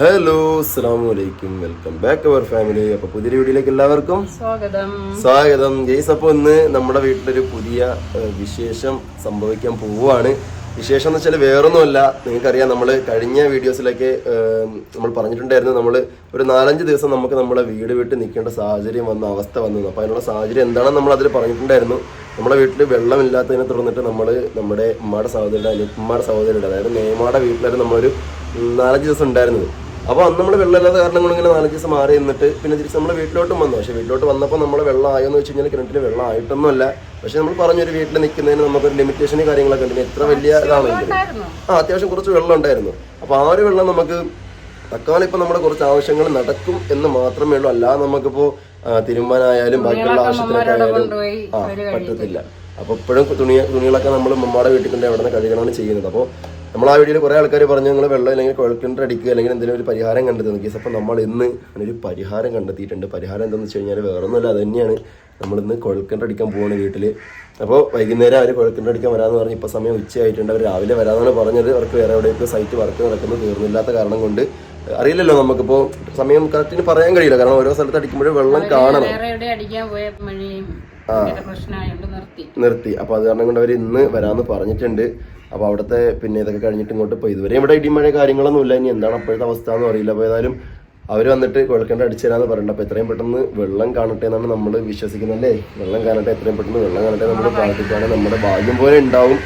Hello അസ്സാം വലൈക്കും welcome back our family അപ്പൊ പുതിയ വീഡിയോയിലേക്ക് എല്ലാവർക്കും സ്വാഗതം. സ്വാഗതം. ജയ്സ് അപ്പൊ ഇന്ന് നമ്മുടെ വീട്ടിലൊരു പുതിയ വിശേഷം സംഭവിക്കാൻ പോവുകയാണ്. വിശേഷം എന്ന് വെച്ചാൽ വേറൊന്നുമല്ല. നിങ്ങൾക്കറിയാം നമ്മൾ കഴിഞ്ഞ വീഡിയോസിലൊക്കെ നമ്മൾ പറഞ്ഞിട്ടുണ്ടായിരുന്നു നമ്മൾ ഒരു നാലഞ്ച് ദിവസം നമുക്ക് നമ്മുടെ വീട് വിട്ട് നിൽക്കേണ്ട സാഹചര്യം വന്ന അവസ്ഥ വന്നു. അപ്പോൾ അതിനുള്ള സാഹചര്യം എന്താണെന്ന് നമ്മൾ അതിൽ പറഞ്ഞിട്ടുണ്ടായിരുന്നു. നമ്മുടെ വീട്ടിൽ വെള്ളമില്ലാത്തതിനെ തുടർന്നിട്ട് നമ്മൾ നമ്മുടെ ഉമ്മയുടെ സഹോദരിയുടെ അനിയമ്മയുടെ സഹോദരിയുടെ അതായത് മേമാടെ വീട്ടിലായിരുന്നു നമ്മളൊരു നാലഞ്ച് ദിവസം ഉണ്ടായിരുന്നത്. അപ്പോൾ അന്ന് നമ്മൾ വെള്ളമില്ലാത്ത കാരണം കൊണ്ട് ഇങ്ങനെ നാലഞ്ച് ദിവസം മാറി നിന്നിട്ട് പിന്നെ തിരിച്ച് നമ്മൾ വീട്ടിലോട്ടും വന്നു. പക്ഷേ വീട്ടിലോട്ട് വന്നപ്പോൾ നമ്മൾ വെള്ളം ആയോ എന്ന് വെച്ച് കഴിഞ്ഞാൽ കിണറ്റിൽ വെള്ളം ആയിട്ടൊന്നുമല്ല. പക്ഷേ നമ്മൾ പറഞ്ഞൊരു വീട്ടിൽ നിൽക്കുന്നതിന് നമുക്കൊരു ലിമിറ്റേഷനും കാര്യങ്ങളൊക്കെ ഉണ്ട്. എത്ര വലിയ ഇതാണെങ്കിലും ആ അത്യാവശ്യം കുറച്ച് വെള്ളം ഉണ്ടായിരുന്നു. അപ്പോൾ ആ ഒരു വെള്ളം നമുക്ക് തക്കാലം ഇപ്പോൾ നമ്മുടെ കുറച്ച് ആവശ്യങ്ങൾ നടക്കും എന്ന് മാത്രമേ ഉള്ളൂ. അല്ലാതെ നമുക്കിപ്പോൾ തിരുമ്പാനായാലും ബാക്കിയുള്ള ആവശ്യത്തിനൊക്കെ ആയാലും കൊണ്ടുപോയി ആ പറ്റത്തില്ല. അപ്പോൾ ഇപ്പോഴും തുണി തുണികളൊക്കെ നമ്മൾ മമ്മയുടെ വീട്ടിൽ കൊണ്ട് എവിടെ നിന്ന് കഴുകണമാണ് ചെയ്യുന്നത്. അപ്പോൾ നമ്മൾ ആ വീഡിയോയിൽ കുറേ ആൾക്കാർ പറഞ്ഞു നിങ്ങൾ വെള്ളം അല്ലെങ്കിൽ കുഴൽക്കിണർ അടിക്കുക അല്ലെങ്കിൽ എന്തെങ്കിലും ഒരു പരിഹാരം കണ്ടെത്തി കേസ് അപ്പോൾ നമ്മൾ ഇന്ന് ഒരു പരിഹാരം കണ്ടെത്തിയിട്ടുണ്ട്. പരിഹാരം എന്താണെന്ന് വെച്ച് കഴിഞ്ഞാൽ വേറൊന്നുമല്ല അത് തന്നെയാണ്. നമ്മളിന്ന് കുഴൽക്കിണർ അടിക്കാൻ പോകുന്ന വീട്ടിൽ അപ്പോൾ വൈകുന്നേരം അവർ കുഴൽക്കിണർ അടിക്കാൻ വരാമെന്ന് പറഞ്ഞ് ഇപ്പോൾ സമയം ഉച്ചയായിട്ടുണ്ട്. അവർ രാവിലെ വരാമെന്നാണ് പറഞ്ഞത്. അവർക്ക് വേറെ എവിടെയൊക്കെ സൈറ്റ് വർക്ക് നടക്കുന്നത് തീർന്നില്ലാത്ത കാരണം കൊണ്ട് അറിയില്ലല്ലോ നമുക്കിപ്പോൾ സമയം കറക്റ്റിന് പറയാൻ കഴിയില്ല. കാരണം ഓരോ സ്ഥലത്ത് അടിക്കുമ്പോഴും വെള്ളം കാണണം. ആ. നിർത്തി. അപ്പോൾ അത് കാരണം കൊണ്ട് അവർ ഇന്ന് വരാമെന്ന് പറഞ്ഞിട്ടുണ്ട്. അപ്പോൾ അവിടുത്തെ പിന്നെ ഇതൊക്കെ കഴിഞ്ഞിട്ട് ഇങ്ങോട്ട് പോയി. ഇതുവരെ ഇവിടെ ഇടിമഴ കാര്യങ്ങളൊന്നുമില്ല ഇനി എന്താണ് അപ്പോഴത്തെ അവസ്ഥ എന്ന് അറിയില്ല. അപ്പോൾ ഏതായാലും അവർ വന്നിട്ട് കുഴക്കേണ്ട അടിച്ചു തരാമെന്ന് പറയുന്നുണ്ട് അപ്പോൾ എത്രയും പെട്ടെന്ന് വെള്ളം കാണട്ടെ എന്നാണ് നമ്മൾ വിശ്വസിക്കുന്നത് അല്ലേ വെള്ളം കാണട്ടെ എത്രയും പെട്ടെന്ന് വെള്ളം കാണട്ടെ നമ്മൾ പ്രാർത്ഥിക്കുകയാണ്. നമ്മുടെ ഭാഗ്യം പോലെ ഉണ്ടാവും.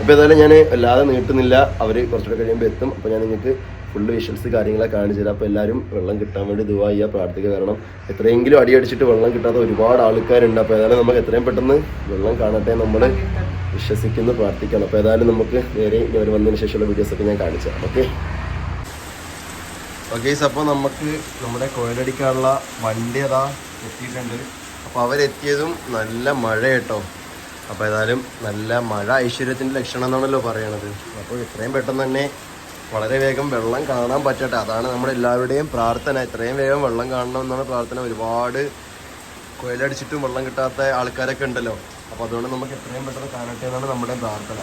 അപ്പോൾ ഏതായാലും ഞാൻ അല്ലാതെ നീട്ടുന്നില്ല. അവർ കുറച്ചുകൂടെ കഴിയുമ്പോൾ എത്തും. അപ്പോൾ ഞാൻ നിങ്ങൾക്ക് ഫുള്ള് വിഷ്വൽസ് കാര്യങ്ങളൊക്കെ കാണിച്ചു തരാം. അപ്പോൾ എല്ലാവരും വെള്ളം കിട്ടാൻ വേണ്ടി ദുവാ ചെയ്യുക പ്രാർത്ഥിക്കുക കാരണം എത്രയെങ്കിലും അടിയടിച്ചിട്ട് വെള്ളം കിട്ടാത്ത ഒരുപാട് ആൾക്കാരുണ്ട്. അപ്പോൾ ഏതായാലും നമുക്ക് എത്രയും പെട്ടെന്ന് വെള്ളം കാണട്ടെ നമ്മൾ വിശ്വസിക്കുന്നു പ്രാർത്ഥിക്കണം അപ്പോൾ ഏതായാലും നമുക്ക് നേരെ ഇനി അവർ വന്നതിന് ശേഷമുള്ള വീഡിയോസൊക്കെ ഞാൻ കാണിച്ചു തരാം. ഓക്കെ ഓക്കെ അപ്പോൾ നമുക്ക് നമ്മുടെ കുഴലടിക്കാനുള്ള വണ്ടി അതാ എത്തിയിട്ടുണ്ട്. അപ്പോൾ അവരെത്തിയതും നല്ല മഴ കേട്ടോ അപ്പോൾ ഏതായാലും നല്ല മഴ ഐശ്വര്യത്തിന്റെ ലക്ഷണം എന്നാണല്ലോ പറയണത്. അപ്പോൾ എത്രയും പെട്ടെന്ന് തന്നെ വളരെ വേഗം വെള്ളം കാണാൻ പറ്റട്ടെ. അതാണ് നമ്മുടെ എല്ലാവരുടെയും പ്രാർത്ഥന. എത്രയും വേഗം വെള്ളം കാണണം എന്നാണ് പ്രാർത്ഥന. ഒരുപാട് കുഴലടിച്ചിട്ടും വെള്ളം കിട്ടാത്ത ആൾക്കാരൊക്കെ ഉണ്ടല്ലോ. അപ്പോൾ അതുകൊണ്ട് നമുക്ക് എത്രയും പെട്ടെന്ന് കാണട്ടെ എന്നാണ് നമ്മുടെ പ്രാർത്ഥന.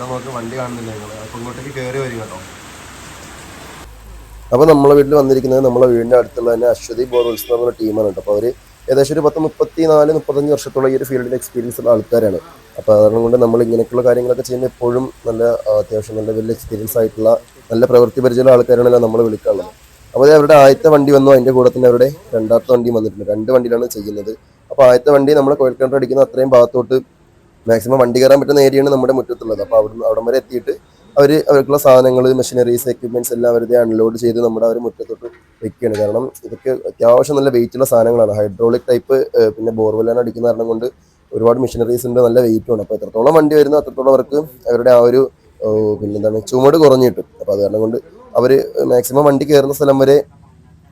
നമുക്ക് വണ്ടി കാണുന്നില്ല നിങ്ങൾ അപ്പോൾ ഇങ്ങോട്ടേക്ക് കയറി വരും കേട്ടോ. അപ്പോൾ നമ്മളെ വീട്ടിൽ വന്നിരിക്കുന്നത് നമ്മളെ വീടിന്റെ അടുത്തുള്ള തന്നെ അശ്വതി ബോർവെൽസ് എന്ന് പറഞ്ഞ ടീമാണ് കേട്ടോ. അപ്പോൾ അവർ ഏകദേശം ഒരു പത്ത് മുപ്പത്തി നാല് മുപ്പത്തഞ്ച് വർഷത്തോളം ഈ ഒരു ഫീൽഡിൽ എക്സ്പീരിയൻസ് ഉള്ള ആൾക്കാരാണ്. അപ്പോൾ അതുകൊണ്ട് കൊണ്ട് നമ്മൾ ഇങ്ങനെയൊക്കെയുള്ള കാര്യങ്ങളൊക്കെ ചെയ്യുന്ന എപ്പോഴും നല്ല അത്യാവശ്യം നല്ല വലിയ എക്സ്പീരിയൻസ് ആയിട്ടുള്ള നല്ല പ്രവൃത്തി പരിചയമുള്ള ആൾക്കാരാണല്ലോ നമ്മൾ വിളിക്കാനുള്ളത് അപ്പോൾ അവരുടെ ആദ്യത്തെ വണ്ടി വന്നു അതിന്റെ കൂടെ തന്നെ അവരുടെ രണ്ടാമത്തെ വണ്ടി വന്നിട്ടുണ്ട്. രണ്ട് വണ്ടിയിലാണ് ചെയ്യുന്നത്. അപ്പോൾ ആദ്യത്തെ വണ്ടി നമ്മൾ കോഴിക്കോട് അടിക്കുന്ന അത്രയും ഭാഗത്തോട്ട് മാക്സിമം വണ്ടി കയറാൻ പറ്റുന്ന ഏരിയയാണ് നമ്മുടെ മുറ്റത്തുള്ളത്. അപ്പോൾ അവിടെ അവിടം വരെ എത്തിയിട്ട് അവർ അവർക്കുള്ള സാധനങ്ങൾ മെഷീനറീസ് എക്യുപ്മെന്റ്സ് എല്ലാം അവരുടെ അൺലോഡ് ചെയ്ത് നമ്മുടെ അവർ മുറ്റത്തോട്ട് വെക്കുകയാണ് കാരണം ഇതൊക്കെ അത്യാവശ്യം നല്ല വെയിറ്റ് ഉള്ള സാധനങ്ങളാണ്. ഹൈഡ്രോളിക് ടൈപ്പ് പിന്നെ ബോർവെല്ലാണ് അടിക്കുന്ന കാരണം കൊണ്ട് ഒരുപാട് മെഷീനറീസ് ഉണ്ട് നല്ല വെയിറ്റും ആണ് അപ്പോൾ എത്രത്തോളം വണ്ടി വരുന്നു അത്രത്തോളം അവർക്ക് അവരുടെ ആ ഒരു പിന്നെ പിന്നെന്താണ് ചുമട് കുറഞ്ഞു കിട്ടും അപ്പോൾ അത് കാരണം കൊണ്ട് അവർ മാക്സിമം വണ്ടി കയറുന്ന സ്ഥലം വരെ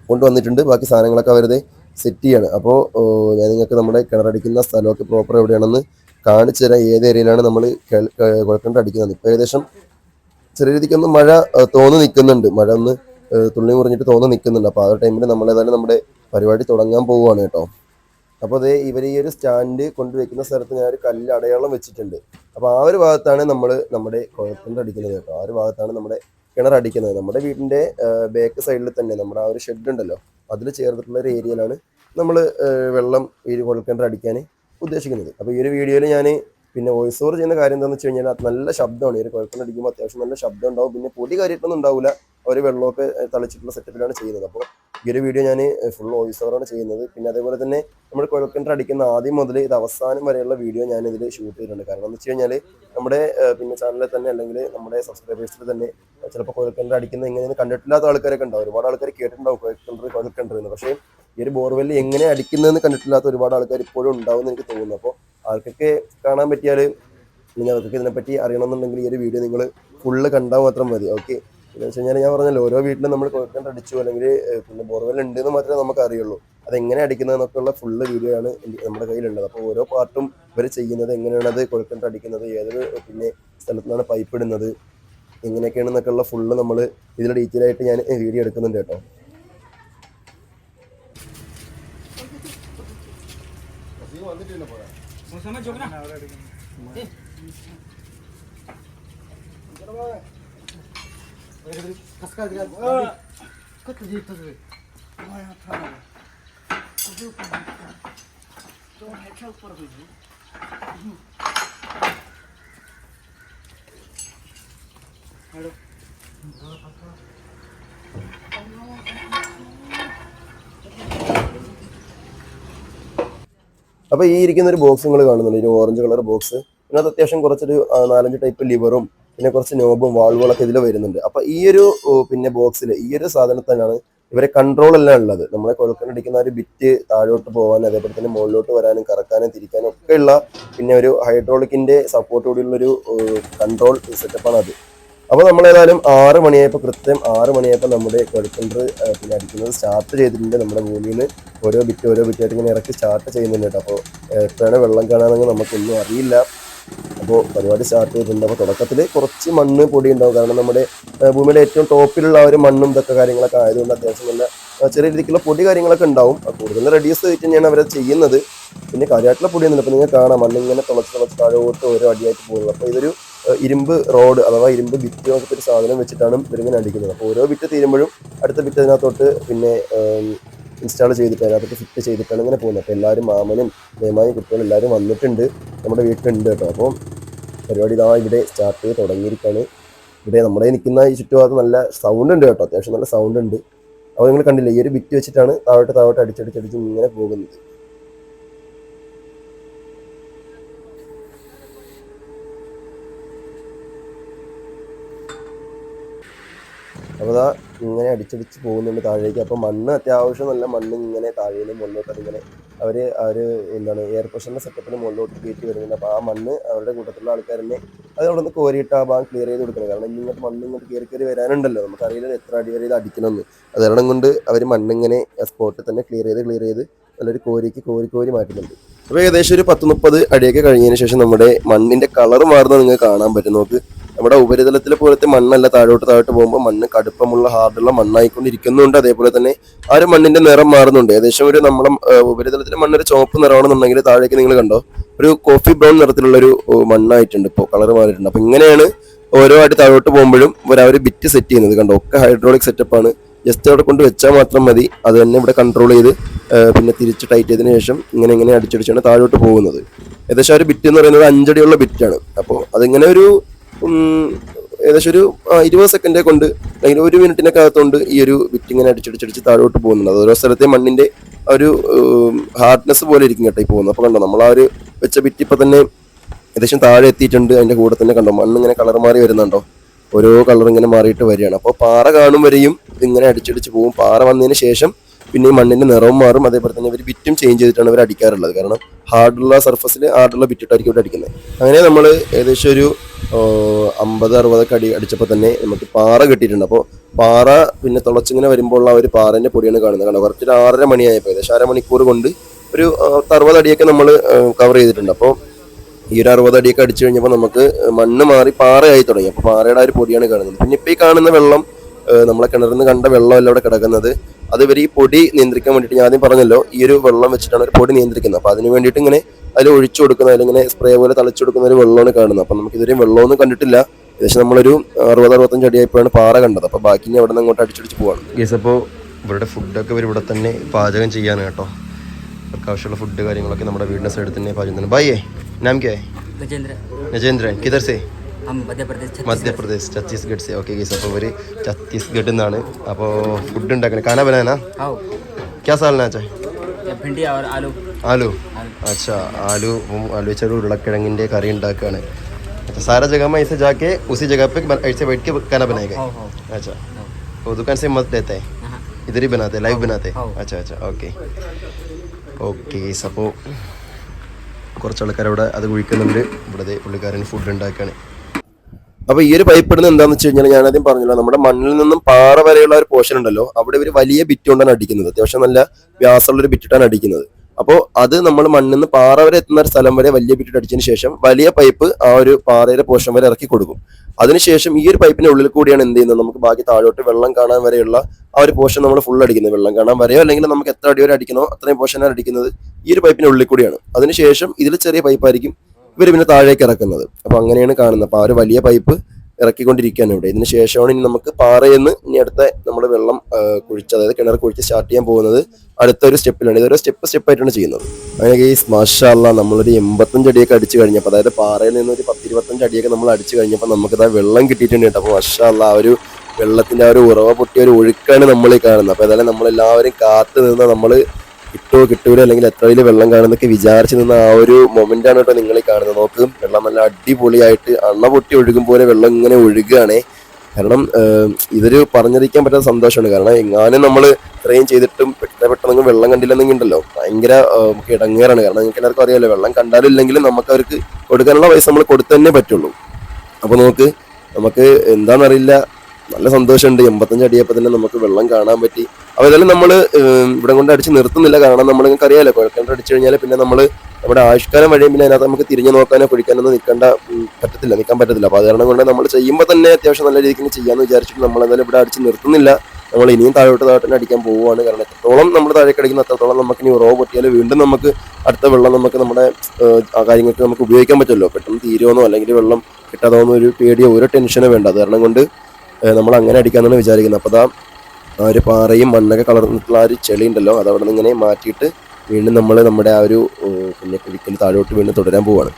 കൊണ്ടുവന്നിട്ടുണ്ട്. ബാക്കി സാധനങ്ങളൊക്കെ അവരുടെ സെറ്റ് ചെയ്യാണ്. അപ്പോൾ ഞാൻ നിങ്ങൾക്ക് നമ്മുടെ കിണറടിക്കുന്ന സ്ഥലമൊക്കെ പ്രോപ്പർ എവിടെയാണെന്ന് കാണിച്ചു തരാം. ഏത് ഏരിയയിലാണ് നമ്മൾ കുഴൽക്കിണർ അടിക്കുന്നത്. ഇപ്പോൾ ഏകദേശം ചെറിയ രീതിക്കൊന്ന് മഴ തോന്നി നിൽക്കുന്നുണ്ട് മഴ ഒന്ന് തുള്ളി മുറിഞ്ഞിട്ട് തോന്നി നിൽക്കുന്നുണ്ട് അപ്പോൾ ആ ടൈമിൽ നമ്മൾ ഏതായാലും നമ്മുടെ പരിപാടി തുടങ്ങാൻ പോവുകയാണ് കേട്ടോ. അപ്പോൾ അതേ ഇവർ ഈ ഒരു സ്റ്റാൻഡ് കൊണ്ടുവയ്ക്കുന്ന സ്ഥലത്ത് ഞാൻ ഒരു കല്ല് അടയാളം വെച്ചിട്ടുണ്ട്. അപ്പോൾ ആ ഒരു ഭാഗത്താണ് നമ്മൾ നമ്മുടെ കുഴൽക്കിണർ അടിക്കുന്നത് കേട്ടോ. ആ ഒരു ഭാഗത്താണ് നമ്മുടെ കിണർ അടിക്കുന്നത്. നമ്മുടെ വീടിന്റെ ബാക്ക് സൈഡിൽ തന്നെ നമ്മുടെ ആ ഒരു ഷെഡ് ഉണ്ടല്ലോ. അതിൽ ചേർന്നിട്ടുള്ള ഒരു ഏരിയയിലാണ് നമ്മൾ വെള്ളം ഈ കുഴൽക്കിണർ അടിക്കാൻ ഉദ്ദേശിക്കുന്നത്. അപ്പോൾ ഈ ഒരു വീഡിയോയിൽ ഞാൻ പിന്നെ വോയിസ് ഓവർ ചെയ്യുന്ന കാര്യം എന്താണെന്ന് വെച്ച് കഴിഞ്ഞാൽ നല്ല ശബ്ദമാണ്. ഒരു കുഴൽക്കിണർ അടിക്കുമ്പോൾ അത്യാവശ്യം നല്ല ശബ്ദം ഉണ്ടാവും. പിന്നെ പൊടി കാര്യമായിട്ടൊന്നും ഉണ്ടാവില്ല ഒരു വെള്ളമൊക്കെ തളിച്ചിട്ടുള്ള സെറ്റപ്പിലാണ് ചെയ്യുന്നത്. അപ്പോൾ ഈ ഒരു വീഡിയോ ഞാൻ ഫുൾ വോയിസ് ഓവറാണ് ചെയ്യുന്നത്. പിന്നെ അതേപോലെ തന്നെ നമ്മൾ കുഴൽക്കിണർ അടിക്കുന്ന ആദ്യം മുതൽ ഇത് അവസാനം വരെയുള്ള വീഡിയോ ഞാൻ ഇതിൽ ഷൂട്ട് ചെയ്തിട്ടുണ്ട്. കാരണം എന്ന് വെച്ച് കഴിഞ്ഞാൽ നമ്മുടെ പിന്നെ ചാനലിൽ തന്നെ അല്ലെങ്കിൽ നമ്മുടെ സബ്സ്ക്രൈബേഴ്സിൽ തന്നെ ചിലപ്പോൾ കുഴൽക്കിണർ അടിക്കുന്ന എങ്ങനെയെന്ന് കണ്ടിട്ടില്ലാത്ത ആൾക്കാരൊക്കെ ഉണ്ടാവും. ഒരുപാട് ആൾക്കാർ കേട്ടിട്ടുണ്ടാവും കുഴൽക്കിണർ കുഴൽക്കിണർ എന്ന് പക്ഷേ ഈ ഒരു ബോർവെൽ എങ്ങനെ അടിക്കുന്നതെന്ന് കണ്ടിട്ടില്ലാത്ത ഒരുപാട് ആൾക്കാർ ഇപ്പോഴും ഉണ്ടാവും എനിക്ക് തോന്നുന്നു. അപ്പോൾ ആൾക്കൊക്കെ കാണാൻ പറ്റിയാൽ നിങ്ങൾ അവർക്കൊക്കെ ഇതിനെപ്പറ്റി അറിയണമെന്നുണ്ടെങ്കിൽ ഈ ഒരു വീഡിയോ നിങ്ങൾ ഫുള്ള് കണ്ടാൽ മാത്രം മതി. ഓക്കെ എന്ന് വെച്ച് കഴിഞ്ഞാൽ ഞാൻ പറഞ്ഞല്ലോ ഓരോ വീട്ടിലും നമ്മൾ കുഴൽക്കിണർ അടിച്ചു അല്ലെങ്കിൽ പിന്നെ ബോർവെൽ ഉണ്ട് എന്ന് മാത്രമേ നമുക്ക് അറിയുള്ളൂ. അതെങ്ങനെ അടിക്കുന്നതെന്നൊക്കെയുള്ള ഫുള്ള് വീഡിയോ ആണ് നമ്മുടെ കയ്യിലുള്ളത്. അപ്പോൾ ഓരോ പാർട്ടും ഇവർ ചെയ്യുന്നത് എങ്ങനെയാണ് അത് കുഴൽക്കിണർ അടിക്കുന്നത് ഏതൊരു പിന്നെ സ്ഥലത്തു നിന്നാണ് പൈപ്പ് ഇടുന്നത് എങ്ങനെയൊക്കെയാണെന്നൊക്കെയുള്ള ഫുള്ള് നമ്മൾ ഇതിൽ ഡീറ്റെയിൽ ആയിട്ട് ഞാൻ വീഡിയോ എടുക്കുന്നുണ്ട് കേട്ടോ. समझ ना कस काय कसं जे तुझं कुठे तो ह्याच्या उपर होईल हॅलो അപ്പോൾ ഈ ഇരിക്കുന്ന ഒരു ബോക്സ് നിങ്ങൾ കാണുന്നുണ്ട് ഒരു ഓറഞ്ച് കളർ ബോക്സ് ഇതിനകത്ത് അത്യാവശ്യം കുറച്ചൊരു നാലഞ്ച് ടൈപ്പ് ലിവറും പിന്നെ കുറച്ച് നോബും വാൾവുകളൊക്കെ ഇതിൽ വരുന്നുണ്ട്. അപ്പോൾ ഈ ഒരു പിന്നെ ബോക്സിൽ ഈ ഒരു സാധനത്തിനാണ് ഇവരെ കൺട്രോൾ എല്ലാം ഉള്ളത്. നമ്മളെ കൊഴുക്കനടിക്കുന്ന ഒരു ബിറ്റ് താഴോട്ട് പോകാനും അതേപോലെ തന്നെ മുകളിലോട്ട് വരാനും കറക്കാനും തിരിക്കാനും ഒക്കെ ഉള്ള പിന്നെ ഒരു ഹൈഡ്രോളിക്കിന്റെ സപ്പോർട്ടോടെയുള്ള ഒരു കൺട്രോൾ സെറ്റപ്പാണ് അത്. അപ്പോൾ നമ്മൾ ഏതായാലും ആറ് മണിയായപ്പോൾ കൃത്യം ആറ് മണിയായപ്പോൾ നമ്മുടെ കൊഴുക്കണ്ടർ പിന്നെ അടിക്കുന്നത് സ്റ്റാർട്ട് ചെയ്തിട്ടുണ്ട്. നമ്മുടെ ഭൂമിയിൽ നിന്ന് ഓരോ ബിറ്റ് ഓരോ ബിറ്റായിട്ട് ഇങ്ങനെ ഇറക്കി സ്റ്റാർട്ട് ചെയ്യുന്നുണ്ട് കേട്ടോ. അപ്പോൾ എപ്പോഴാണ് വെള്ളം കാണാമെന്ന് നമുക്കൊന്നും അറിയില്ല. അപ്പോൾ പരിപാടി സ്റ്റാർട്ട് ചെയ്തിട്ടുണ്ട്. അപ്പോൾ തുടക്കത്തിൽ കുറച്ച് മണ്ണ് പൊടി ഉണ്ടാവും. കാരണം നമ്മുടെ ഭൂമിയുടെ ഏറ്റവും ടോപ്പിലുള്ള ഒരു മണ്ണും ഇതൊക്കെ കാര്യങ്ങളൊക്കെ ആയതുകൊണ്ട് അത്യാവശ്യം നല്ല ചെറിയ രീതിക്കുള്ള പൊടി കാര്യങ്ങളൊക്കെ ഉണ്ടാവും. കൂടുതൽ റെഡ്യൂസ് ചെയ്തിട്ട് തന്നെയാണ് അവരത് ചെയ്യുന്നത്. പിന്നെ കാര്യമായിട്ടുള്ള പൊടിയൊന്നുമില്ല. അപ്പോൾ നിങ്ങൾ കാണാം. മണ്ണിങ്ങനെ തുളച്ച് തുളച്ച് താഴോട്ട് ഓരോ അടിയായിട്ട് പോകുന്നത് അപ്പോൾ ഇതൊരു ഇരുമ്പ് റോഡ് അഥവാ ഇരുമ്പ് ബിറ്റ് നോക്കത്തെ ഒരു സാധനം വെച്ചിട്ടാണ് ഇവരിങ്ങനെ അടിക്കുന്നത്. അപ്പോൾ ഓരോ ബിറ്റ് തീരുമ്പോഴും അടുത്ത ബിറ്റ് അതിനകത്തോട്ട് പിന്നെ ഇൻസ്റ്റാൾ ചെയ്തിട്ട് അതിനകത്തോട്ട് ഫിറ്റ് ചെയ്തിട്ടാണ് ഇങ്ങനെ പോകുന്നത്. അപ്പോൾ എല്ലാവരും മാമനും മേമായും കുട്ടികളും എല്ലാവരും വന്നിട്ടുണ്ട്. നമ്മുടെ വീട്ടിലുണ്ട് കേട്ടോ. അപ്പോൾ പരിപാടി ഇതാ ഇവിടെ സ്റ്റാർട്ട് ചെയ്ത് തുടങ്ങിയിരിക്കുകയാണ് ഇവിടെ നമ്മുടെ നിൽക്കുന്ന ഈ ചുറ്റുഭാഗത്ത് നല്ല സൗണ്ട് ഉണ്ട് കേട്ടോ. അത്യാവശ്യം നല്ല സൗണ്ട് ഉണ്ട്. അപ്പോൾ നിങ്ങൾ കണ്ടില്ലേ ഈ ഒരു ബിറ്റ് വെച്ചിട്ടാണ് താഴോട്ട് താഴോട്ട് അടിച്ചടിച്ചടിച്ച് ഇങ്ങനെ പോകുന്നത്. അപ്പോൾ അതാ ഇങ്ങനെ അടിച്ചടിച്ച് പോകുന്നുണ്ട് താഴേക്ക്. അപ്പോൾ മണ്ണ് അത്യാവശ്യം നല്ല മണ്ണ് ഇങ്ങനെ താഴേന്ന് മുകളിലോട്ട് ഇങ്ങനെ അവർ ആ ഒരു എന്താണ് എയർ പ്രഷറിന്റെ സെറ്റപ്പിന് മുകളിലോട്ട് കയറ്റി വരുന്നുണ്ട്. അപ്പോൾ ആ മണ്ണ് അവരുടെ കൂട്ടത്തിലുള്ള ആൾക്കാർ തന്നെ അത് അവിടെ നിന്ന് കോരിയിട്ട് ആ ഭാഗം ക്ലിയർ ചെയ്ത് കൊടുക്കണം. കാരണം ഇങ്ങോട്ട് മണ്ണ് ഇങ്ങോട്ട് കയറി കയറി വരാനുണ്ടല്ലോ. നമുക്കറിയില്ല എത്ര അടി വരെ ഇത് അടിക്കണമെന്ന് അത് കാരണം കൊണ്ട് അവർ മണ്ണിങ്ങനെ സ്പോട്ടിൽ തന്നെ ക്ലിയർ ചെയ്ത് ക്ലിയർ ചെയ്ത് നല്ലൊരു കോരിക്ക് കോരി കോരി മാറ്റുന്നുണ്ട് അപ്പോൾ ഏകദേശം ഒരു പത്ത് മുപ്പത് അടിയൊക്കെ കഴിഞ്ഞതിന് ശേഷം നമ്മുടെ മണ്ണിന്റെ കളർ മാറുന്നത് നിങ്ങൾക്ക് കാണാൻ പറ്റും. നോക്ക്. നമ്മുടെ ഉപരിതലത്തിലെ പോലത്തെ മണ്ണല്ല താഴോട്ട് താഴോട്ട് പോകുമ്പോൾ മണ്ണ് കടുപ്പമുള്ള ഹാർഡുള്ള മണ്ണായിക്കൊണ്ടിരിക്കുന്നുണ്ട്. അതേപോലെ തന്നെ ആ ഒരു മണ്ണിന്റെ നിറം മാറുന്നുണ്ട്. ഏകദേശം ഒരു നമ്മുടെ ഉപരിതലത്തിലെ മണ്ണൊരു ചുവപ്പ് നിറമാണെന്നുണ്ടെങ്കിൽ താഴേക്ക് നിങ്ങൾ കണ്ടോ ഒരു കോഫി ബ്രൗൺ നിറത്തിലുള്ള ഒരു മണ്ണായിട്ടുണ്ട് ഇപ്പോൾ കളർ മാറിയിട്ടുണ്ട്. അപ്പൊ ഇങ്ങനെയാണ് ഓരോ ആയിട്ട് താഴോട്ട് പോകുമ്പോഴും ഒരു ബിറ്റ് സെറ്റ് ചെയ്യുന്നത്. കണ്ടോ ഒക്കെ ഹൈഡ്രോളിക് സെറ്റപ്പ് ആണ്. ജസ്റ്റ് അവിടെ കൊണ്ട് വെച്ചാൽ മാത്രം മതി. അത് തന്നെ ഇവിടെ കൺട്രോൾ ചെയ്ത് പിന്നെ തിരിച്ച് ടൈറ്റ് ചെയ്തതിനു ശേഷം ഇങ്ങനെ ഇങ്ങനെ അടിച്ചടിച്ചാണ് താഴോട്ട് പോകുന്നത്. ഏകദേശം ഒരു ബിറ്റ് എന്ന് പറയുന്നത് അഞ്ചടിയുള്ള ബിറ്റാണ് അപ്പോൾ അതിങ്ങനെ ഒരു ഏകദേശം ഒരു ഇരുപത് സെക്കൻഡെ കൊണ്ട് അല്ലെങ്കിൽ ഒരു മിനിറ്റിനൊക്കെ അകത്തുകൊണ്ട് ഈ ഒരു വിറ്റ് ഇങ്ങനെ അടിച്ചടിച്ചടിച്ച് താഴോട്ട് പോകുന്നുണ്ട്. ഓരോ സ്ഥലത്തെ മണ്ണിന്റെ ഒരു ഹാർഡ്നെസ് പോലെ ഇരിക്കും കേട്ടോ ഈ പോകുന്നത്. അപ്പോൾ കണ്ടോ നമ്മൾ ആ ഒരു വെച്ച വിറ്റ് ഇപ്പൊ തന്നെ ഏകദേശം താഴെ എത്തിയിട്ടുണ്ട്. അതിന്റെ കൂടെ തന്നെ കണ്ടോ മണ്ണ് ഇങ്ങനെ കളർ മാറി വരുന്നുണ്ടോ? ഓരോ കളർ ഇങ്ങനെ മാറിയിട്ട് വരികയാണ്. അപ്പോൾ പാറ കാണും വരെയും ഇതിങ്ങനെ അടിച്ചടിച്ച് പോകും. പാറ വന്നതിന് ശേഷം പിന്നെ ഈ മണ്ണിന്റെ നിറവും മാറും. അതേപോലെ തന്നെ ഇവർ ബിറ്റും ചേഞ്ച് ചെയ്തിട്ടാണ് ഇവർ അടിക്കാറുള്ളത്. കാരണം ഹാർഡുള്ള സർഫസിൽ ഹാർഡുള്ള ബിറ്റിട്ടായിരിക്കും ഇവിടെ അടിക്കുന്നത് അങ്ങനെ നമ്മൾ ഏകദേശം ഒരു അമ്പത് അറുപതൊക്കെ അടി അടിച്ചപ്പോൾ തന്നെ നമുക്ക് പാറ കിട്ടിയിട്ടുണ്ട്. അപ്പോൾ പാറ പിന്നെ തുളച്ചിങ്ങനെ വരുമ്പോഴുള്ള ആ ഒരു പാറേന്റെ പൊടിയാണ് കാണുന്നത്. കാരണം കുറച്ച് ഒരു ആറര മണിയായപ്പോൾ ഏകദേശം അരമണിക്കൂർ കൊണ്ട് ഒരു അറുപത് അടിയൊക്കെ നമ്മൾ കവർ ചെയ്തിട്ടുണ്ട്. അപ്പോൾ ഈ ഒരു അറുപത് അടിയൊക്കെ അടിച്ചു കഴിഞ്ഞപ്പോൾ നമുക്ക് മണ്ണ് മാറി പാറയായി തുടങ്ങി. അപ്പോൾ പാറയുടെ ആ ഒരു പൊടിയാണ് കാണുന്നത്. പിന്നെ ഇപ്പോൾ ഈ കാണുന്ന വെള്ളം നമ്മളെ കിണറിൽ നിന്ന് കണ്ട വെള്ളമല്ല ഇവിടെ കിടക്കുന്നത്. അത് ഇവർ ഈ പൊടി നിയന്ത്രിക്കാൻ വേണ്ടിയിട്ട് ഞാൻ ആദ്യം പറഞ്ഞല്ലോ ഈ ഒരു വെള്ളം വെച്ചിട്ടാണ് ഒരു പൊടി നിയന്ത്രിക്കുന്നത്. അപ്പൊ അതിന് വേണ്ടിയിട്ട് ഇങ്ങനെ അതിൽ ഒഴിച്ചു കൊടുക്കുന്ന അല്ലെങ്കിൽ സ്പ്രേ പോലെ തളിച്ചു കൊടുക്കുന്ന ഒരു വെള്ളമാണ് കാണുന്നത്. അപ്പൊ നമുക്ക് ഇതുവരെയും വെള്ളമൊന്നും കണ്ടിട്ടില്ല. ഏകദേശം നമ്മളൊരു അറുപത് അറുപത്തഞ്ച് അടിയായപ്പോഴാണ് പാറ കണ്ടത്. അപ്പൊ ബാക്കി ഇനി അവിടെ നിന്ന് അങ്ങോട്ട് അടിച്ചടിച്ച് പോവാണ്. ഗേസ് അപ്പോൾ ഇവരുടെ ഫുഡൊക്കെ ഇവർ ഇവിടെ തന്നെ പാചകം ചെയ്യാണ് കേട്ടോ. അവർക്ക് ആവശ്യമുള്ള ഫുഡ് കാര്യങ്ങളൊക്കെ നമ്മുടെ വീടിന്റെ സൈഡിൽ തന്നെ പാചകം തന്നെ ബൈ നാം കേ നജേന്ദ്രൻ കിതർ സേ हम मध्य प्रदेश छत्तीसगढ़ മധ്യപ്രദേശ് ഛത്തീസ്ഗഡ് സേ ഓക്കെ ഗീസ് അപ്പോൾ ഇവർ ഛത്തീസ്ഗഡിൽ നിന്നാണ് അപ്പോൾ ഫുഡ് ഉണ്ടാക്കുന്നത് കാന ബനാനാ आओ ക്യാ സാലനാ ചാ ये भिंडी और आलू ആലു അച്ഛാ ആലു ഉം, ആലു വെച്ചാൽ ഉരുളക്കിഴങ്ങിൻ്റെ കറി ഉണ്ടാക്കുകയാണ് अच्छा सारा जगह में ऐसे जाके उसी जगह पे बन- ऐसे बैठ के खाना बनाएगा हो हो अच्छा वो दुकान से मत देता है हाँ इधर ही बनाते हैं लाइव बनाते हैं हाँ। अच्छा अच्छा ഓക്കെ ഓക്കെ അപ്പോൾ കുറച്ച് ആൾക്കാർ അവിടെ അത് കുഴിക്കുന്നുണ്ട് ഇവിടെ ദേ പുള്ളിക്കാരൻ ഫുഡ് ഉണ്ടാക്കുകയാണ് അപ്പൊ ഈ ഒരു പൈപ്പ് ഇടുന്നത് എന്താണെന്ന് വെച്ച് കഴിഞ്ഞാൽ ഞാൻ ആദ്യം പറഞ്ഞല്ലോ നമ്മുടെ മണ്ണിൽ നിന്നും പാറ വരെയുള്ള ഒരു പോർഷൻ ഉണ്ടല്ലോ അവിടെ ഒരു വലിയ ബിറ്റ് കൊണ്ടാണ് അടിക്കുന്നത്. അത്യാവശ്യം നല്ല വ്യാസമുള്ള ഒരു ബിറ്റിട്ടാണ് അടിക്കുന്നത്. അപ്പോൾ അത് നമ്മൾ മണ്ണിൽ നിന്ന് പാറ വരെ എത്തുന്ന ഒരു സ്ഥലം വരെ വലിയ ബിറ്റ് അടിച്ചതിന് ശേഷം വലിയ പൈപ്പ് ആ ഒരു പാറയുടെ പോർഷൻ വരെ ഇറക്കി കൊടുക്കും. അതിനുശേഷം ഈ ഒരു പൈപ്പിന്റെ ഉള്ളിൽ കൂടിയാണ് എന്ത് ചെയ്യുന്നത്? നമുക്ക് ബാക്കി താഴോട്ട് വെള്ളം കാണാൻ വരെയുള്ള ആ ഒരു പോർഷൻ നമ്മൾ ഫുൾ അടിക്കുന്നത്. വെള്ളം കാണാൻ വരെയോ അല്ലെങ്കിൽ നമുക്ക് എത്ര അടി വരെ അടിക്കണോ അത്രയും പോർഷനാണ് അടിക്കുന്നത് ഈ ഒരു പൈപ്പിന്റെ ഉള്ളിൽ കൂടിയാണ്. അതിനുശേഷം ഇതിൽ ചെറിയ പൈപ്പായിരിക്കും ഇവർ പിന്നെ താഴേക്ക് ഇറക്കുന്നത്. അപ്പൊ അങ്ങനെയാണ് കാണുന്നത്. അപ്പൊ ആ ഒരു വലിയ പൈപ്പ് ഇറക്കിക്കൊണ്ടിരിക്കുകയാണ് ഇവിടെ. ഇതിന് ശേഷമാണ് ഇനി നമുക്ക് പാറയിൽ നിന്ന് ഇനി അടുത്ത നമ്മൾ വെള്ളം കുഴിച്ച് അതായത് കിണർ കുഴിച്ച് സ്റ്റാർട്ട് ചെയ്യാൻ പോകുന്നത് അടുത്തൊരു സ്റ്റെപ്പിലാണ്. ഇതൊരു സ്റ്റെപ്പ് സ്റ്റെപ്പായിട്ടാണ് ചെയ്യുന്നത്. അങ്ങനെ ഈ സ്മാഷാല്ല നമ്മളൊരു എൺപത്തഞ്ച് അടിയൊക്കെ അടിച്ചു കഴിഞ്ഞപ്പോൾ അതായത് പാറയിൽ നിന്ന് ഒരു പത്ത് ഇരുപത്തഞ്ച് അടിയൊക്കെ നമ്മൾ അടിച്ചു കഴിഞ്ഞപ്പോൾ നമുക്ക് ഇതാ വെള്ളം കിട്ടിയിട്ടുണ്ട് കേട്ടോ. അപ്പോൾ മാഷാല്ല ആ ഒരു വെള്ളത്തിന്റെ ആ ഒരു ഉറവ പൊട്ടിയ ഒരു ഒഴുക്കാണ് നമ്മൾ കാണുന്നത്. അപ്പോൾ ഏതായാലും നമ്മളെല്ലാവരും കാത്തു നിന്ന് നമ്മൾ കിട്ടുമോ കിട്ടൂല അല്ലെങ്കിൽ എത്ര വലിയ വെള്ളം കാണുന്നൊക്കെ വിചാരിച്ചു നിന്ന ആ ഒരു മൊമെന്റ് ആണ് കേട്ടോ നിങ്ങൾ ഈ കാണുന്നത്. നോക്ക് വെള്ളം നല്ല അടിപൊളിയായിട്ട് അണ്ണ പൊട്ടി ഒഴുകും പോലെ വെള്ളം ഇങ്ങനെ ഒഴുകുകയാണേ കാരണം ഇതൊരു പറഞ്ഞറിയിക്കാൻ പറ്റാത്ത സന്തോഷമാണ്. കാരണം എങ്ങാനും നമ്മൾ ഇത്രയും ചെയ്തിട്ടും പെട്ടെന്ന് പെട്ടെന്ന് വെള്ളം കണ്ടില്ലെന്നെങ്കിൽ ഉണ്ടല്ലോ ഭയങ്കര ഇടങ്ങേറാണ് കാരണം നിങ്ങൾക്ക് എല്ലാവർക്കും അറിയാമല്ലോ വെള്ളം കണ്ടാലും ഇല്ലെങ്കിലും നമുക്ക് അവർക്ക് കൊടുക്കാനുള്ള പൈസ നമ്മൾ കൊടുത്തു തന്നെ പറ്റുള്ളൂ. അപ്പോൾ നമുക്ക് നമുക്ക് എന്താണെന്നറിയില്ല നല്ല സന്തോഷമുണ്ട്. എൺപത്തഞ്ച് അടിയപ്പോൾ തന്നെ നമുക്ക് വെള്ളം കാണാൻ പറ്റി. ഏതായാലും നമ്മൾ ഇവിടെ കൊണ്ട് അടിച്ച് നിർത്തുന്നില്ല. കാരണം നമ്മൾ നിങ്ങൾക്ക് അറിയാലോ കുഴക്കണ്ട അടിച്ചു കഴിഞ്ഞാൽ പിന്നെ നമ്മൾ നമ്മുടെ ആവിഷ്കാരം വഴിയും പിന്നെ അതിനകത്ത് നമുക്ക് തിരിഞ്ഞു നോക്കാനോ കുഴിക്കാനോ നിൽക്കേണ്ട പറ്റത്തില്ല നിൽക്കാൻ പറ്റത്തില്ല. അപ്പോൾ അത് കാരണം കൊണ്ട് നമ്മൾ ചെയ്യുമ്പോൾ തന്നെ അത്യാവശ്യം നല്ല രീതിക്ക് ചെയ്യാമെന്ന് വിചാരിച്ചിട്ട് നമ്മൾ എന്തായാലും ഇവിടെ അടിച്ച് നിർത്തുന്നില്ല. നമ്മൾ ഇനിയും താഴോട്ട് താഴോട്ട് അടിക്കാൻ പോവുകയാണ്. കാരണം എത്രത്തോളം നമ്മൾ താഴേക്ക് അടിക്കുന്ന അത്രത്തോളം നമുക്ക് ഇനി ഉറവ് പൊട്ടിയാൽ വീണ്ടും നമുക്ക് അടുത്ത വെള്ളം നമുക്ക് നമ്മുടെ ആ കാര്യങ്ങൾക്ക് നമുക്ക് ഉപയോഗിക്കാൻ പറ്റുമല്ലോ. പെട്ടെന്ന് തീരുമെന്നോ അല്ലെങ്കിൽ വെള്ളം കിട്ടാതോന്നോ ഒരു പേടിയോ ഒരു ടെൻഷനോ വേണ്ട. അത് കാരണം കൊണ്ട് നമ്മൾ അങ്ങനെ അടിക്കാന്നാണ് വിചാരിക്കുന്നത്. അപ്പോൾ അതാ ആ ഒരു പാറയും മണ്ണൊക്കെ കളർന്നിട്ടുള്ള ആ ഒരു ചെളി ഉണ്ടല്ലോ അത് അവിടെ നിന്ന് ഇങ്ങനെ മാറ്റിയിട്ട് വീണ്ടും നമ്മൾ നമ്മുടെ ആ ഒരു പിന്നെ കുഴിക്കൽ താഴോട്ട് വീണ്ടും തുടരാൻ പോവാണ്.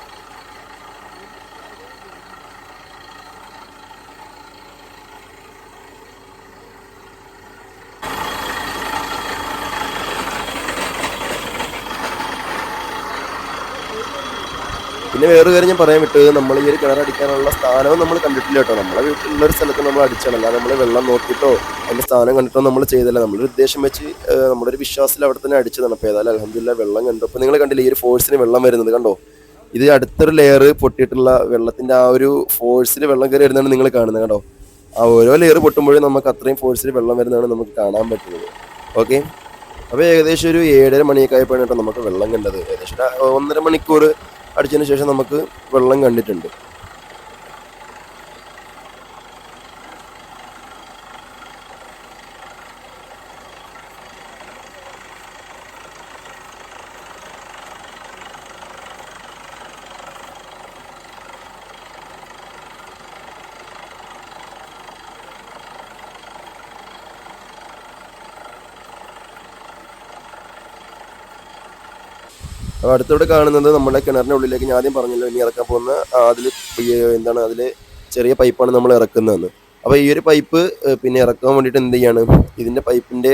പിന്നെ വേറെ കാര്യം ഞാൻ പറയാൻ വിട്ടത് നമ്മൾ ഈ ഒരു കിണറടിക്കാനുള്ള സ്ഥാനവും നമ്മൾ കണ്ടിട്ടില്ല കേട്ടോ. നമ്മളെ വീട്ടിലുള്ള ഒരു സ്ഥലത്ത് നമ്മൾ അടിച്ചാണ്. അല്ലാതെ നമ്മൾ വെള്ളം നോക്കിയിട്ടോ അതിന്റെ സ്ഥാനം കണ്ടിട്ടോ നമ്മൾ ചെയ്തില്ല. നമ്മളൊരു ഉദ്ദേശം വെച്ച് നമ്മളൊരു ഒരു വിശ്വാസത്തിൽ അവിടെ തന്നെ അടിച്ചതാണ്. അപ്പോൾ ഏതായാലും അലഹമില്ല വെള്ളം കണ്ടു. അപ്പോൾ നിങ്ങൾ കണ്ടില്ലേ ഈ ഒരു ഫോഴ്സിന് വെള്ളം വരുന്നത് കണ്ടോ? ഇത് അടുത്തൊരു ലെയർ പൊട്ടിയിട്ടുള്ള വെള്ളത്തിന്റെ ആ ഒരു ഫോഴ്സിൽ വെള്ളം കയറി വരുന്നതാണ് നിങ്ങൾ കാണുന്നത് കണ്ടോ? ആ ഓരോ ലെയർ പൊട്ടുമ്പോഴും നമുക്ക് അത്രയും ഫോഴ്സിൽ വെള്ളം വരുന്നതാണ് നമുക്ക് കാണാൻ പറ്റുന്നത്. ഓക്കെ? അപ്പോൾ ഏകദേശം ഒരു ഏഴര മണിയൊക്കെ ആയപ്പോഴാണ് കേട്ടോ നമുക്ക് വെള്ളം കണ്ടത്. ഏകദേശം ഒന്നര മണിക്കൂർ അടിച്ചതിന് ശേഷം നമുക്ക് വെള്ളം കണ്ടിട്ടുണ്ട്. അപ്പോൾ അടുത്തോടെ കാണുന്നത് നമ്മുടെ കിണറിന്റെ ഉള്ളിലേക്ക് ഞാൻ ആദ്യം പറഞ്ഞല്ലോ ഇനി ഇറക്കാൻ പോകുന്ന അതിൽ എന്താണ് അതിൽ ചെറിയ പൈപ്പാണ് നമ്മൾ ഇറക്കുന്നതെന്ന്. അപ്പോൾ ഈ ഒരു പൈപ്പ് പിന്നെ ഇറക്കാൻ വേണ്ടിയിട്ട് എന്ത് ചെയ്യാണ്? ഇതിന്റെ പൈപ്പിന്റെ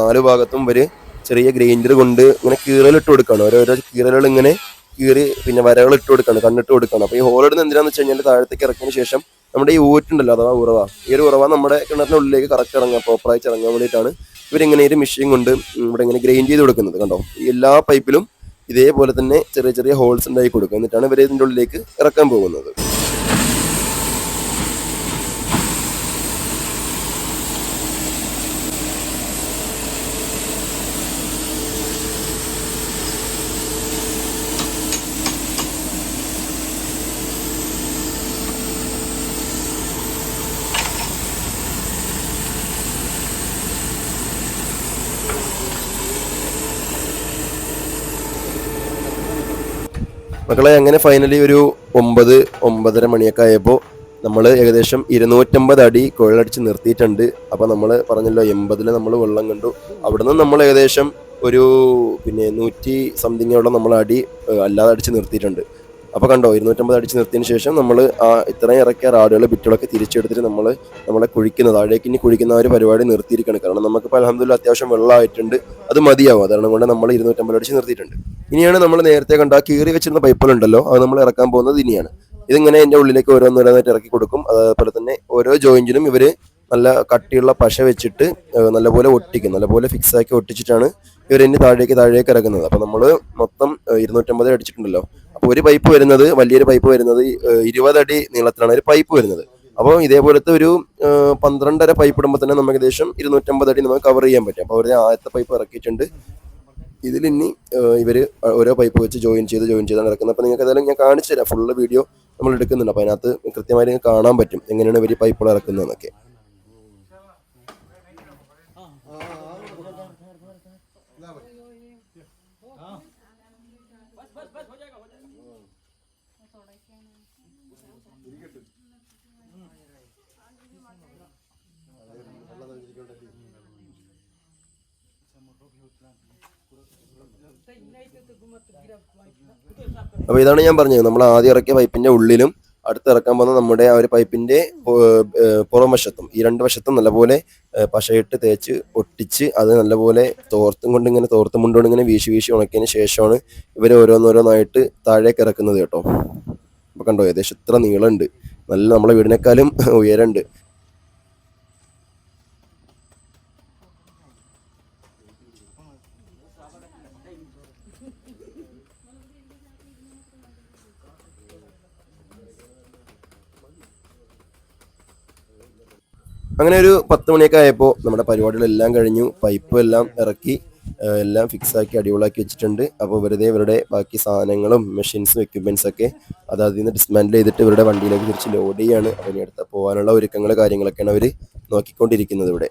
നാല് ഭാഗത്തും ഒരു ചെറിയ ഗ്രൈൻഡർ കൊണ്ട് ഇങ്ങനെ കീറലിട്ട് കൊടുക്കുകയാണ് ഓരോരോ കീറലുകൾ ഇങ്ങനെ കീറി പിന്നെ വരകൾ ഇട്ട് കൊടുക്കുകയാണ് കണ്ണിട്ട് കൊടുക്കുകയാണ് അപ്പോൾ ഈ ഹോൾ ഇടുന്നത് എന്തിനാന്ന് വെച്ച് കഴിഞ്ഞാൽ താഴത്തേക്ക് ഇറക്കിയതിന് ശേഷം നമ്മുടെ ഈ ഊറ്റുണ്ടല്ലോ അഥവാ ഉറവ. ഈ ഒരു ഉറവ നമ്മുടെ കിണറിന്റെ ഉള്ളിലേക്ക് കറക്റ്റ് ഇറങ്ങാൻ പ്രോപ്പറായിട്ട് ഇറങ്ങാൻ വേണ്ടിയിട്ടാണ് ഇവരിങ്ങനെ ഒരു മെഷീൻ കൊണ്ട് ഇവിടെ ഇങ്ങനെ ഗ്രൈൻഡ് ചെയ്ത് കൊടുക്കുന്നത്. കണ്ടോ? എല്ലാ പൈപ്പിലും ഇതേപോലെ തന്നെ ചെറിയ ചെറിയ ഹോൾസ് ഉണ്ടാക്കി കൊടുക്കുക. എന്നിട്ടാണ് ഇവർ ഇതിന്റെ ഉള്ളിലേക്ക് ഇറക്കാൻ പോകുന്നത്. മക്കളെ അങ്ങനെ ഫൈനലി ഒരു ഒമ്പത് ഒമ്പതര മണിയൊക്കെ ആയപ്പോൾ നമ്മൾ ഏകദേശം ഇരുന്നൂറ്റമ്പത് അടി കുഴലടിച്ച് നിർത്തിയിട്ടുണ്ട്. അപ്പോൾ നമ്മൾ പറഞ്ഞല്ലോ എൺപതിൽ നമ്മൾ വെള്ളം കണ്ടു. അവിടുന്ന് നമ്മൾ ഏകദേശം ഒരു പിന്നെ നൂറ്റി സംതിങ്ങോളം നമ്മൾ അടി അല്ലാതെ അടിച്ച് നിർത്തിയിട്ടുണ്ട്. അപ്പോൾ കണ്ടോ ഇരുന്നൂറ്റമ്പത് അടിച്ച് നിർത്തിയതിന് ശേഷം നമ്മൾ ആ ഇത്രയും ഇറക്കിയ റാഡുകൾ ബിറ്റുകളൊക്കെ തിരിച്ചെടുത്തിട്ട് നമ്മൾ നമ്മളെ കുഴിക്കുന്നത് താഴേക്ക് ഇനി കുഴിക്കുന്ന ഒരു പരിപാടി നിർത്തിയിരിക്കണം കാരണം നമുക്കിപ്പോൾ അലഹമ്മദില്ല അത്യാവശ്യം വെള്ളമായിട്ടുണ്ട് അത് മതിയാവും. അതാണ് കൊണ്ട് നമ്മൾ ഇരുന്നൂറ്റമ്പത് അടിച്ച് നിർത്തിയിട്ടുണ്ട്. ഇനിയാണ് നമ്മൾ നേരത്തെ കണ്ട ആ കീറി വെച്ചിരുന്ന പൈപ്പുകളുണ്ടല്ലോ അത് നമ്മൾ ഇറക്കാൻ പോകുന്നത് ഇനിയാണ്. ഇതിങ്ങനെ എന്റെ ഉള്ളിലേക്ക് ഓരോന്നോരോന്നായിട്ട് ഇറക്കി കൊടുക്കും. അതേപോലെ തന്നെ ഓരോ ജോയിന്റിനും ഇവർ നല്ല കട്ടിയുള്ള പശ വെച്ചിട്ട് നല്ലപോലെ ഒട്ടിക്കും. നല്ലപോലെ ഫിക്സ് ആക്കി ഒട്ടിച്ചിട്ടാണ് ഇവർ ഇനി താഴേക്ക് താഴേക്ക് ഇറക്കുന്നത്. അപ്പോൾ നമ്മൾ മൊത്തം ഇരുന്നൂറ്റമ്പത് അടിച്ചിട്ടുണ്ടല്ലോ. അപ്പോൾ ഒരു പൈപ്പ് വരുന്നത് വലിയൊരു പൈപ്പ് വരുന്നത് ഇരുപതടി നീളത്തിലാണ് ഒരു പൈപ്പ് വരുന്നത്. അപ്പോൾ ഇതേപോലത്തെ ഒരു പന്ത്രണ്ടര പൈപ്പ് ഇടുമ്പോൾ തന്നെ നമുക്ക് ഏകദേശം ഇരുന്നൂറ്റമ്പത് അടി നമുക്ക് കവർ ചെയ്യാൻ പറ്റും. അപ്പോൾ അവർ ആദ്യത്തെ പൈപ്പ് ഇറക്കിയിട്ടുണ്ട്. ഇതിൽ ഇനി ഇവർ ഓരോ പൈപ്പ് വെച്ച് ജോയിൻ ചെയ്ത് ജോയിൻ ചെയ്താണ് നടക്കുന്നത് അപ്പോൾ നിങ്ങൾക്ക് ഏതായാലും ഞാൻ കാണിച്ചു തരാം. ഫുള്ള് വീഡിയോ നമ്മൾ എടുക്കുന്നുണ്ട്. അപ്പോൾ അതിനകത്ത് കൃത്യമായി നിങ്ങൾക്ക് കാണാൻ പറ്റും. എങ്ങനെയാണ് ഇവർ പൈപ്പുകൾ ഇറക്കുന്നതെന്നൊക്കെ. അപ്പോൾ ഇതാണ് ഞാൻ പറഞ്ഞത്. നമ്മൾ ആദ്യം ഇറക്കിയ പൈപ്പിന്റെ ഉള്ളിലും അടുത്ത് ഇറക്കാൻ പോകുന്ന നമ്മുടെ ആ ഒരു പൈപ്പിന്റെ പു- പുറം വശത്തും ഈ രണ്ട് വശത്തും നല്ലപോലെ പശയിട്ട് തേച്ച് ഒട്ടിച്ച് അത് നല്ലപോലെ തോർത്തും കൊണ്ട് ഇങ്ങനെ തോർത്തും കൊണ്ടുകൊണ്ട് ഇങ്ങനെ വീശി വീശി ഉണക്കിയതിന് ശേഷമാണ് ഇവർ ഓരോന്നോരോന്നായിട്ട് താഴേക്ക് ഇറക്കുന്നത് കേട്ടോ. അപ്പോൾ കണ്ടോ ഏകദേശം ഇത്ര നീളമുണ്ട്. നല്ല നമ്മളെ വീടിനേക്കാളും ഉയരമുണ്ട്. അങ്ങനെ ഒരു പത്ത് മണിയൊക്കെ ആയപ്പോൾ നമ്മുടെ പരിപാടികളെല്ലാം കഴിഞ്ഞു. പൈപ്പ് എല്ലാം ഇറക്കി എല്ലാം ഫിക്സ് ആക്കി അടിപൊളിയാക്കി വെച്ചിട്ടുണ്ട്. അപ്പോൾ വെറുതെ ഇവരുടെ ബാക്കി സാധനങ്ങളും മെഷീൻസും എക്യുപ്മെന്റ്സ് ഒക്കെ അത് അതിൽ നിന്ന് ഡിസ്മാൻഡിൽ ചെയ്തിട്ട് ഇവരുടെ വണ്ടിയിലേക്ക് തിരിച്ച് ലോഡ് ചെയ്യാണ്. അതിനടുത്ത് പോകാനുള്ള ഒരുക്കങ്ങൾ കാര്യങ്ങളൊക്കെയാണ് അവർ നോക്കിക്കൊണ്ടിരിക്കുന്നത് ഇവിടെ.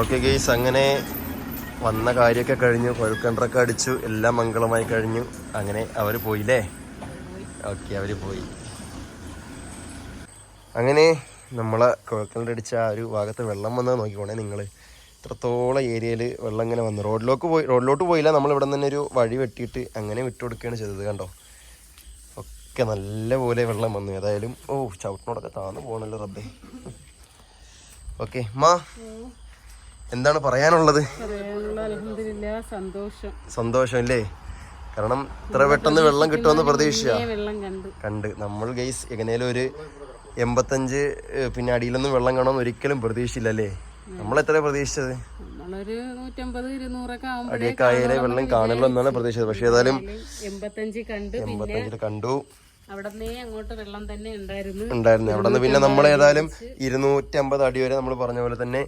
ഓക്കെ ഗെയ്സ് അങ്ങനെ വന്ന കാര്യമൊക്കെ കഴിഞ്ഞു. കൊഴുക്കണ്ടറൊക്കെ അടിച്ചു. എല്ലാം മംഗളമായി കഴിഞ്ഞു. അങ്ങനെ അവർ പോയില്ലേ? ഓക്കെ അവർ പോയി. അങ്ങനെ നമ്മളെ കുഴക്കണ്ടടിച്ച ആ ഒരു ഭാഗത്ത് വെള്ളം വന്നത് നോക്കിക്കോണേ നിങ്ങൾ ഇത്രത്തോളം ഏരിയയിൽ വെള്ളം ഇങ്ങനെ വന്നു. റോഡിലേക്ക് പോയി റോഡിലോട്ട് പോയില്ല. നമ്മൾ ഇവിടെ തന്നെ ഒരു വഴി വെട്ടിയിട്ട് അങ്ങനെ വിട്ടു കൊടുക്കുകയാണ് ചെയ്തത് കണ്ടോ? ഒക്കെ നല്ലപോലെ വെള്ളം വന്നു. ഏതായാലും ഓ ചവിട്ടിനോടൊക്കെ താന്ന് പോകണല്ലോ റബ്ബേ. ഓക്കെ മാ എന്താണ് പറയാനുള്ളത്? സന്തോഷം. അല്ലേ കാരണം ഇത്ര പെട്ടെന്ന് വെള്ളം കിട്ടുമെന്ന് പ്രതീക്ഷിച്ച? കണ്ട്. നമ്മൾ ഗൈസ് എങ്ങനെയാലും ഒരു എൺപത്തഞ്ച് പിന്നെ അടിയിലൊന്നും വെള്ളം കാണുമെന്ന് ഒരിക്കലും പ്രതീക്ഷിച്ചില്ല അല്ലേ നമ്മൾ എത്ര പ്രതീക്ഷിച്ചത്? നമ്മളൊരു നൂറ്റമ്പത് ഇരുന്നൂറൊക്കെ ആവുമ്പോഴേ അടിയൊക്കെ ആയാലേ വെള്ളം കാണുള്ളൂ എന്നാണ് പ്രതീക്ഷിച്ചത്. പക്ഷെ ഏതായാലും എൺപത്തഞ്ച് കണ്ടു. പിന്നെ എൺപത്തഞ്ചിൽ കണ്ടു. ഉണ്ടായിരുന്നു. അവിടെ നിന്ന് പിന്നെ നമ്മൾ ഏതായാലും ഇരുന്നൂറ്റമ്പത് അടി വരെ നമ്മൾ പറഞ്ഞ പോലെ തന്നെ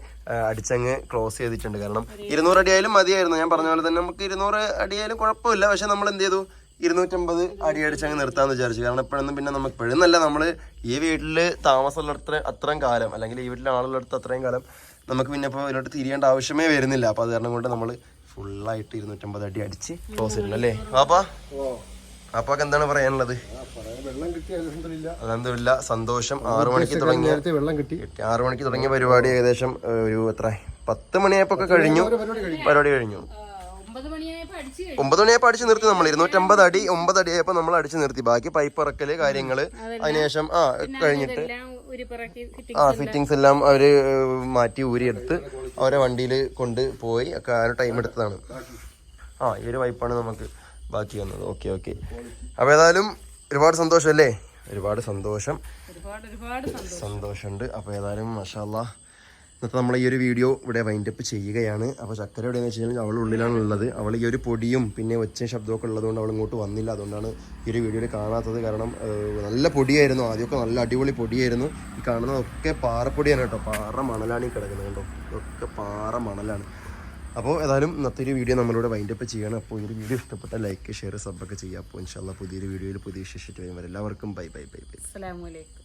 അടിച്ചങ്ങ് ക്ലോസ് ചെയ്തിട്ടുണ്ട്. കാരണം ഇരുന്നൂറ് അടി ആയാലും മതിയായിരുന്നു. ഞാൻ പറഞ്ഞ പോലെ തന്നെ നമുക്ക് ഇരുന്നൂറ് അടിയായാലും കുഴപ്പമില്ല. പക്ഷെ നമ്മൾ എന്ത് ചെയ്തു? ഇരുന്നൂറ്റമ്പത് അടി അടിച്ച് അങ്ങ് നിർത്താന്ന് വിചാരിച്ചു. കാരണം ഇപ്പോഴൊന്നും പിന്നെ നമുക്ക് പെഴുന്നല്ല നമ്മൾ ഈ വീട്ടിൽ താമസമുള്ളടത്ത് അത്രയും കാലം അല്ലെങ്കിൽ ഈ വീട്ടിലെ ആളുള്ളടത്ത് അത്രയും കാലം നമുക്ക് പിന്നെ ഇപ്പോൾ ഇതിലോട്ട് തിരിയേണ്ട ആവശ്യമേ വരുന്നില്ല. അപ്പോൾ അത് കാരണം കൊണ്ട് നമ്മൾ ഫുള്ളായിട്ട് ഇരുന്നൂറ്റമ്പത് അടി അടിച്ച് ക്ലോസ് ഇടണം അല്ലേ? പാപ്പാ അപ്പൊക്കെ എന്താണ് പറയാനുള്ളത്? അലഹമില്ല സന്തോഷം. ആറു മണിക്ക് തുടങ്ങിയ വെള്ളം കിട്ടി. ആറു മണിക്ക് തുടങ്ങിയ പരിപാടി ഏകദേശം ഒരു എത്ര? പത്ത് മണിയായപ്പോ കഴിഞ്ഞു. പരിപാടി കഴിഞ്ഞു. ഒമ്പത് മണിയായി അടിച്ചു നിർത്തി നമ്മൾ. ഇരുന്നൂറ്റമ്പത് അടി ഒമ്പത് അടി നമ്മൾ അടിച്ചു നിർത്തി. ബാക്കി പൈപ്പ് ഇറക്കൽ കാര്യങ്ങൾ അതിനുശേഷം ആ കഴിഞ്ഞിട്ട്. ആ ഫിറ്റിങ്സ് എല്ലാം അവർ മാറ്റി ഊരിയെടുത്ത് അവരെ വണ്ടിയിൽ കൊണ്ട് പോയി ഒക്കെ ആ ടൈം എടുത്തതാണ്. ആ ഈ ഒരു പൈപ്പാണ് നമുക്ക് ബാക്കി വന്നത്. Okay okay. അപ്പോൾ ഏതായാലും ഒരുപാട് സന്തോഷം അല്ലേ ഒരുപാട് സന്തോഷം. ഒരുപാട് ഒരുപാട് സന്തോഷം. സന്തോഷമുണ്ട്. അപ്പോൾ ഏതായാലും മഷാല്ല ഇന്നത്തെ നമ്മൾ ഈ ഒരു വീഡിയോ ഇവിടെ വൈൻഡപ്പ് ചെയ്യുകയാണ്. അപ്പോൾ ചക്കര എവിടെയെന്ന് വെച്ച് കഴിഞ്ഞാൽ അവൾ ഉള്ളിലാണ് ഉള്ളത് അവൾ ഈ ഒരു പൊടിയും പിന്നെ ഒച്ച ശബ്ദമൊക്കെ ഉള്ളതുകൊണ്ട് അവൾ ഇങ്ങോട്ട് വന്നില്ല. അതുകൊണ്ടാണ് ഈ ഒരു വീഡിയോയിൽ കാണാത്തത്. കാരണം നല്ല പൊടിയായിരുന്നു. ആദ്യമൊക്കെ നല്ല അടിപൊളി പൊടിയായിരുന്നു. ഈ കാണുന്നതൊക്കെ പാറപ്പൊടിയാണ് കേട്ടോ. പാറ മണലാണ് ഈ കിടക്കുന്നത് കേട്ടോ ഇതൊക്കെ പാറ മണലാണ്. അപ്പോൾ ഏതായാലും ഇന്നത്തെ ഒരു വീഡിയോ നമ്മളിവിടെ വൈൻഡപ്പ് ചെയ്യണം അപ്പോൾ ഈ ഒരു വീഡിയോ ഇഷ്ടപ്പെട്ട ലൈക്ക് ഷെയർ സബ്ബൊക്കെ ചെയ്യുക. അപ്പോൾ ഇൻഷാല്ല പുതിയൊരു വീഡിയോയിൽ പുതിയ വിശേഷിച്ച് വരും എല്ലാവർക്കും ബൈ ബൈ ബൈ ബൈ അസ്സലാമു അലൈക്കും.